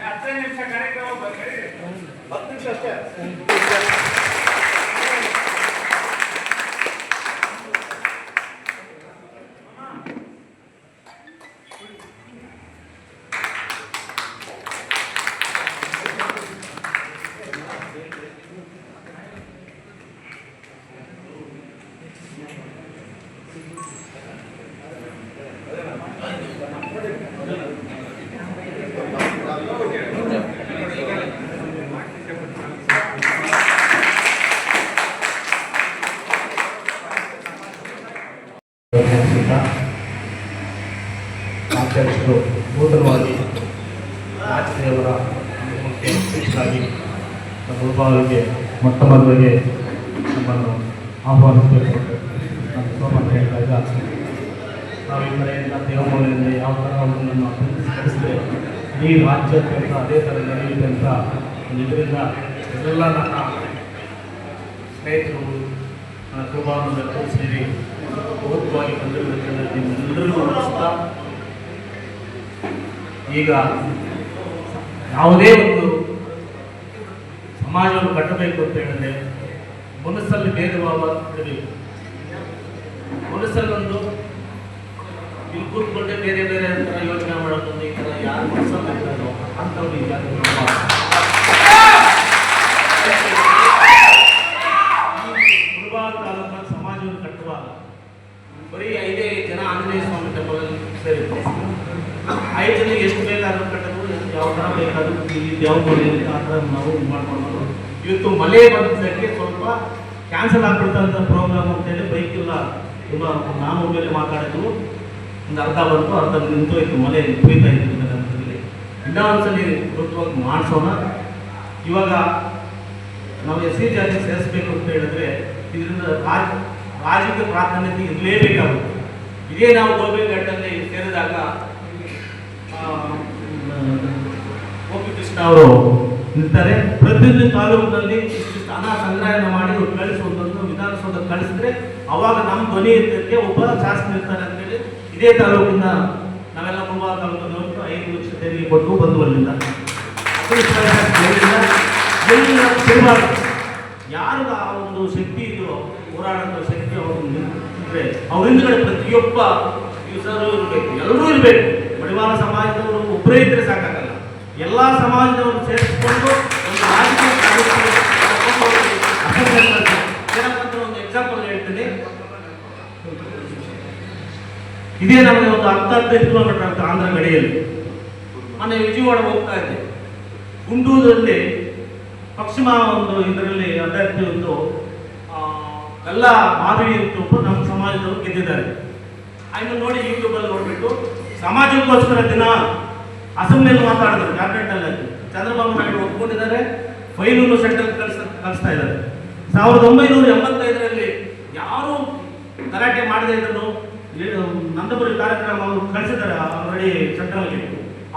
ಹತ್ತು ನಿಮಿಷ ಕಾರ್ಯಕ್ರಮ ಹತ್ತು ನಿಮಿಷ ಅಷ್ಟೇ ಅಧ್ಯಕ್ಷರು ನೂತನವಾಗಿ ಮುಖ್ಯ ಅಧ್ಯಕ್ಷರಾಗಿ ನಮ್ಮ ಉಪವಿಗೆ ಮೊಟ್ಟ ಮೊದಲಿಗೆ ನಮ್ಮನ್ನು ಆಹ್ವಾನಿಸಬೇಕು. ನಮ್ಮ ಸೋಮಣ್ಣ ಹೇಳಿದಾಗ ನಾವು ಈ ಕಡೆಯಿಂದ ದೇವಮೂಲೆಯಿಂದ ಯಾವ ಥರ ಅವರನ್ನು ಅಭಿವೃದ್ಧಿಸಿದೆ ಇಡೀ ರಾಜ್ಯಾದ್ಯಂತ ಅದೇ ಥರ ನಡೆಯುತ್ತೆ ಅಂತ ಒಂದು ಇದರಿಂದ ಎಲ್ಲ ನನ್ನ ಸ್ನೇಹಿತರು, ನನ್ನ ಕುಟುಂಬ ಸೇರಿ ಪೂರ್ವವಾಗಿ ಬಂದಿರುವುದರಿಂದ ನಿಮ್ಮೆಲ್ಲರಿಗೂ ಈಗ ಯಾವುದೇ ಒಂದು ಸಮಾಜವನ್ನು ಕಟ್ಟಬೇಕು ಅಂತ ಹೇಳಿದ್ರೆ ಮನಸ್ಸಲ್ಲಿ ಭೇದ ಭಾವ ಇಡಬೇಕು ಮನಸ್ಸಲ್ಲೊಂದು ಇಲ್ಲಿ ಕೂತ್ಕೊಂಡೆ ಬೇರೆ ಬೇರೆ ಥರ ಯೋಚನೆ ಮಾಡೋದು ಈ ಥರ ಯಾರು ಮನಸ್ಸಲ್ಲಿ ಅಂತವ್ರು ಅಂಥವ್ರು ಈಗ ತಾಲೂಕಿನ ಸಮಾಜವನ್ನು ಕಟ್ಟುವಾಗ ಬರೀ ಐದೇ ಜನ ಆಂಜನೇಯ ಸ್ವಾಮಿ ಟೆಂಪಲ್ ಸೇರಿತ್ತು ಐದು ಎಷ್ಟು ಬೇಕಾದ್ರೂ ಯಾವ ಥರ ಬೇಕಾದ್ರೂ ಯಾವ ಗೋಡೆಯಲ್ಲಿ ಆ ಥರ ನಾವು ಮಾಡ್ಕೊಂಡು ಇವತ್ತು ಮಳೆ ಬಂದಕ್ಕೆ ಸ್ವಲ್ಪ ಕ್ಯಾನ್ಸಲ್ ಆಗ್ಬಿಡ್ತಂತ ಪ್ರೋಗ್ರಾಮ್ ಅಂತೇಳಿ ಬೈಕ್ ಇಲ್ಲ ತುಂಬ ನಾನು ಮೇಲೆ ಮಾತಾಡಿದ್ರು ಒಂದು ಅರ್ಧ ಬಂತು, ಅರ್ಧ ನಿಂತೋಯ್ತು, ಮಳೆ ಕುಯ್ತಾ ಇತ್ತು ಇನ್ನೂ ಒಂದ್ಸಲಿ ಮಾಡಿಸೋಣ. ಇವಾಗ ನಾವು ಎಸ್ ಸಿ ಜಾತಿ ಸೇರಿಸ್ಬೇಕು ಅಂತ ಹೇಳಿದ್ರೆ ಇದರಿಂದ ರಾಜ, ರಾಜಕೀಯ ಪ್ರಾಧಾನ್ಯತೆ ಇರಲೇಬೇಕಾಗುತ್ತೆ. ಇದೇ ನಾವು ಗೋಬಿಘಟ್ಟಲ್ಲಿ ಸೇರಿದಾಗ ಅವರು ಇರ್ತಾರೆ ಪ್ರತಿಯೊಂದು ತಾಲೂಕಿನಲ್ಲಿ ಇಷ್ಟಿಷ್ಟು ಹಣ ಸಂಗ್ರಹಣ ಮಾಡಿ ಕಳಿಸುವಂಥದ್ದು ವಿಧಾನಸೌಧ ಕಳಿಸಿದ್ರೆ ಅವಾಗ ನಮ್ಮ ಧ್ವನಿ ಇರ್ತಕ್ಕೆ ಒಬ್ಬ ಶಾಸನ ಇರ್ತಾರೆ ಅಂತೇಳಿ ಇದೇ ತಾಲೂಕಿನ ನಾವೆಲ್ಲ ಮುಂಬಾ ತಾಲೂಕಿನವರು ಐದು ಲಕ್ಷ ತೆರಿಗೆ ಕೊಟ್ಟು ಬಂದು ಅಲ್ಲಿಂದ ಯಾರು ಆ ಒಂದು ಶಕ್ತಿ ಇದೆಯೋ ಹೋರಾಡೋ ಶಕ್ತಿ ಅವರು ಅವ್ರ ಹಿಂದ್ಗಡೆ ಪ್ರತಿಯೊಬ್ಬ ಯೂಸರು ಎಲ್ಲರೂ ಇರಬೇಕು. ಮಡಿವಾಳ ಸಮಾಜದವರು ಒಬ್ಬರೇ ಇದ್ರೆ ಸಾಕಾಗಲ್ಲ. ಎಲ್ಲ ಸಮಾಜದವರು ಸೇರಿಸಿಕೊಂಡು ಒಂದು ರಾಜಕೀಯ ಒಂದು ಹೇಳ್ತೀನಿ. ಇದೇ ನಮಗೆ ಒಂದು ಹತ್ತು ಹದಿನೈದು ಕಿಲೋಮೀಟರ್ ಅಂತ ಆಂಧ್ರ ಗಡಿಯಲ್ಲಿ ಮೊನ್ನೆ ವಿಜಯವಾಡ ಹೋಗ್ತಾ ಇದ್ದೆ. ಗುಂಡೂರಲ್ಲಿ ಪಶ್ಚಿಮ ಒಂದು ಇದರಲ್ಲಿ ಅಭ್ಯರ್ಥಿ ಒಂದು ಎಲ್ಲ ಮಾಧವಿ ಅಂತ ನಮ್ಮ ಸಮಾಜದವರು ಗೆದ್ದಿದ್ದಾರೆ. ಆಯ್ತು ನೋಡಿ ಯೂಟ್ಯೂಬಲ್ಲಿ ನೋಡ್ಬಿಟ್ಟು ಸಮಾಜಕ್ಕೋಸ್ಕರ ದಿನ ಅಸೆಂಬ್ಲಿಯಲ್ಲಿ ಮಾತಾಡಿದ್ರು ಕ್ಯಾಬಿನೆಟ್ನಲ್ಲಿ ಚಂದ್ರಬಾಬು ನಾಯ್ಡು ಒಪ್ಕೊಂಡಿದ್ದಾರೆ ಫೈನೂರು ಸೆಂಟ್ರಲ್ ಕಲಿಸ್, ಕಲಿಸ್ತಾ ಇದ್ದಾರೆ. ಸಾವಿರದ ಒಂಬೈನೂರ ಎಂಬತ್ತೈದರಲ್ಲಿ ಯಾರು ಗಲಾಟೆ ಮಾಡದೇ ಇದನ್ನು ನಂದಪುರಿ ಕಾರ್ಯಕ್ರಮ ಅವರು ಕಳಿಸಿದ್ದಾರೆ ಆಲ್ರೆಡಿ ಸೆಂಟ್ರಲ್ಗೆ.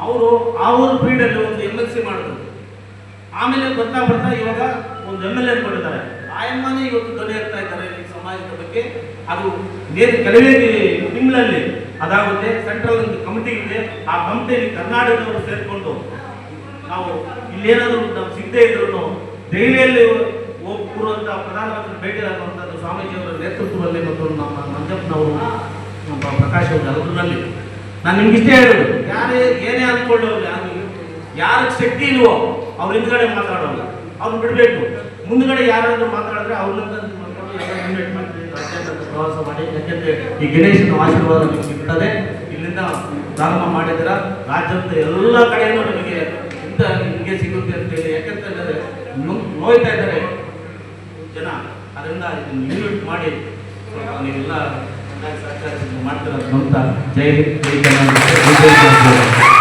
ಅವರು ಆ ಊರು ಫೀಲ್ಡಲ್ಲಿ ಒಂದು ಎಂ ಎಲ್ ಸಿ ಮಾಡಿದ್ರು. ಆಮೇಲೆ ಬರ್ತಾ ಬರ್ತಾ ಇವಾಗ ಒಂದು ಎಂ ಎಲ್ ಎ ಕೊಟ್ಟಿದ್ದಾರೆ ಆಯಮ್ಮನೇ ಇವತ್ತು ದೊಡ್ಡ ಇರ್ತಾ ಇದ್ದಾರೆ ಸಮಾಜದ ಬಗ್ಗೆ. ಅದು ಕೆಲವೇ ತಿಂಗಳಲ್ಲಿ ಅದಾಗುತ್ತೆ ಸೆಂಟ್ರಲ್ ಒಂದು ಕಮಿಟಿ ಇದೆ, ಆ ಕಮಿಟಿಯಲ್ಲಿ ಕರ್ನಾಟಕದವರು ಸೇರಿಕೊಂಡು ನಾವು ಇಲ್ಲೇನಾದರೂ ನಾವು ಸಿಗದೆ ಇದ್ರು ದೆಹಲಿಯಲ್ಲಿ ಹೋಗಿ ಕೂರುವಂಥ ಪ್ರಧಾನಮಂತ್ರಿ ಭೇಟಿ ಆಗುವಂಥದ್ದು ಸ್ವಾಮೀಜಿಯವರ ನೇತೃತ್ವದಲ್ಲಿ ಮತ್ತು ನಮ್ಮ ಮಂಜಪ್ಪನವರು, ನಮ್ಮ ಪ್ರಕಾಶ್ ಅವರು ಎಲ್ಲರಲ್ಲಿ ನಾನು ನಿಮ್ಗೆ ಇಷ್ಟೇ ಹೇಳೋದು, ಯಾರೇ, ಏನೇ ಅಂದ್ಕೊಳ್ಳೋಲ್ಲ ಯಾರು, ಯಾರ ಶಕ್ತಿ ಇಲ್ವೋ ಅವ್ರ ಹಿಂದ್ಗಡೆ ಮಾತಾಡೋಲ್ಲ, ಅವ್ರು ಬಿಡಬೇಕು. ಮುಂದ್ಗಡೆ ಯಾರಾದರೂ ಮಾತಾಡಿದ್ರೆ ಅವ್ರನ್ನ ಪ್ರವಾಸ ಮಾಡಿ, ಯಾಕೆಂದ್ರೆ ಈ ಗಣೇಶನ ಆಶೀರ್ವಾದ ನಿಮ್ಗೆ ಸಿಗ್ತದೆ ಇಲ್ಲಿಂದ ಪ್ರಾರಂಭ ಮಾಡಿದ್ರ ರಾಜ್ಯದ ಎಲ್ಲ ಕಡೆಯೂ ನಿಮಗೆ ಇಂಥ ನಿಮಗೆ ಸಿಗುತ್ತೆ ಅಂತೇಳಿ ಹೇಳಿ ಯಾಕಂತಂದರೆ ನೋಯ್ತಾ ಇದ್ದಾರೆ ಜನ ಅದರಿಂದ ಇದನ್ನು ಯೂನಿಟ್ ಮಾಡಿ ಅವನಿಗೆಲ್ಲ ಸಹಕಾರ ಮಾಡ್ತಾರೆ ಅಂತ ಜೈ ಜೈ ಕರ್ನಾಟಕ.